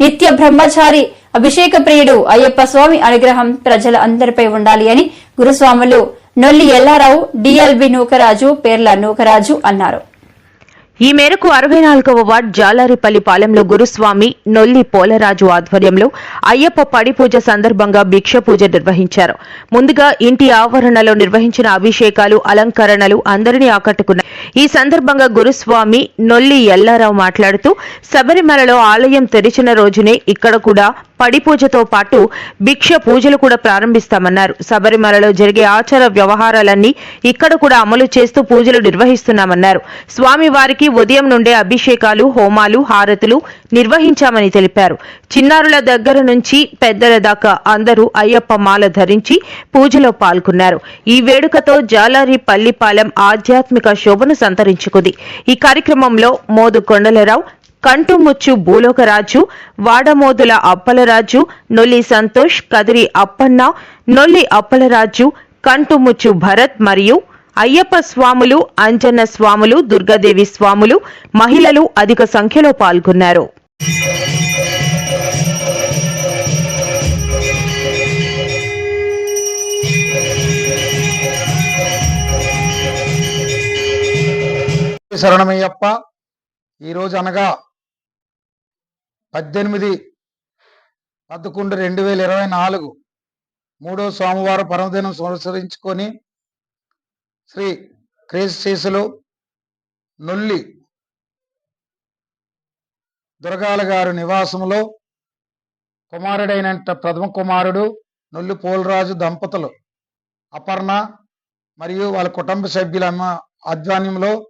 నిత్య బ్రహ్మచారి అభిషేక ప్రియుడు అయ్యప్ప స్వామి అనుగ్రహం ప్రజల అందరిపై ఉండాలి అని గురుస్వాములు నొల్లి ఎల్లారావు డిఎల్బి నూకరాజు పేర్ల నూకరాజు అన్నారు. ఈ మేరకు అరవై నాలుగవ వార్డ్ జాలారిపల్లి పాలెంలో గురుస్వామి నొల్లి పోలరాజు ఆధ్వర్యంలో అయ్యప్ప పడి పూజ సందర్భంగా భిక్ష పూజ నిర్వహించారు. ముందుగా ఇంటి ఆవరణలో నిర్వహించిన అభిషేకాలు అలంకరణలు అందరినీ ఆకట్టుకున్నాయి. ఈ సందర్భంగా గురుస్వామి నొల్లి ఎల్లారావు మాట్లాడుతూ శబరిమలలో ఆలయం తెరిచిన రోజునే ఇక్కడ కూడా పడిపూజతో పాటు భిక్ష పూజలు కూడా ప్రారంభిస్తామన్నారు. శబరిమలలో జరిగే ఆచార వ్యవహారాలన్నీ ఇక్కడ కూడా అమలు చేస్తూ పూజలు నిర్వహిస్తున్నామన్నారు. స్వామి వారికి ఉదయం నుండే అభిషేకాలు హోమాలు హారతులు నిర్వహించామని తెలిపారు. చిన్నారుల దగ్గర నుంచి పెద్దల దాకా అందరూ అయ్యప్ప మాల ధరించి పూజలో పాల్గొన్నారు. ఈ వేడుకతో జాలారి పల్లిపాలెం ఆధ్యాత్మిక శోభను సంతరించుకుంది. ఈ కార్యక్రమంలో మోదు కొండలరావు కంటుముచ్చు భూలోకరాజు వాడమోదుల అప్పలరాజు నొల్లి సంతోష్ కదిరి అప్పన్న నొల్లి అప్పలరాజు కంటుముచ్చు భరత్ మరియు అయ్యప్ప స్వాములు అంజన్న స్వాములు దుర్గాదేవి స్వాములు మహిళలు అధిక సంఖ్యలో పాల్గొన్నారు. శరణమయ్యప్ప ఈరోజు అనగా పద్దెనిమిది పదకొండు రెండు వేల ఇరవై నాలుగు. మూడో సోమవారం పరమదినం సంవత్సరించుకొని శ్రీ క్రీస్తులు నొల్లి దుర్గాల గారు నివాసంలో కుమారుడైన ప్రథమ కుమారుడు నొల్లి పోలరాజు దంపతులు అపర్ణ మరియు వాళ్ళ కుటుంబ సభ్యుల ఆధ్వర్యంలో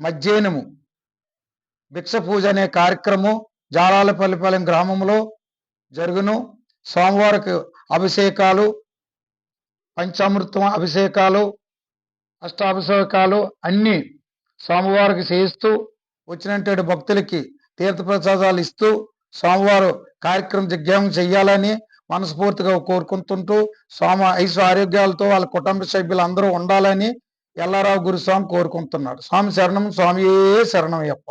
మధ్యాహ్నము భిక్ష పూజ అనే కార్యక్రమం జాలాలపల్లిపాలెం గ్రామంలో జరుగును. స్వామివారికి అభిషేకాలు పంచామృతం అభిషేకాలు అష్టాభిషేకాలు అన్నీ స్వామివారికి చేయిస్తూ వచ్చినటువంటి భక్తులకి తీర్థప్రసాదాలు ఇస్తూ స్వామివారు కార్యక్రమం దిగ్భ్యామం చేయాలని మనస్ఫూర్తిగా కోరుకుంటుంటూ స్వామి ఐశ్వ ఆరోగ్యాలతో వాళ్ళ కుటుంబ సభ్యులు అందరూ ఉండాలని ఎల్లారావు గురుస్వామి కోరుకుంటున్నాడు స్వామి శరణం స్వామియే శరణం యప్ప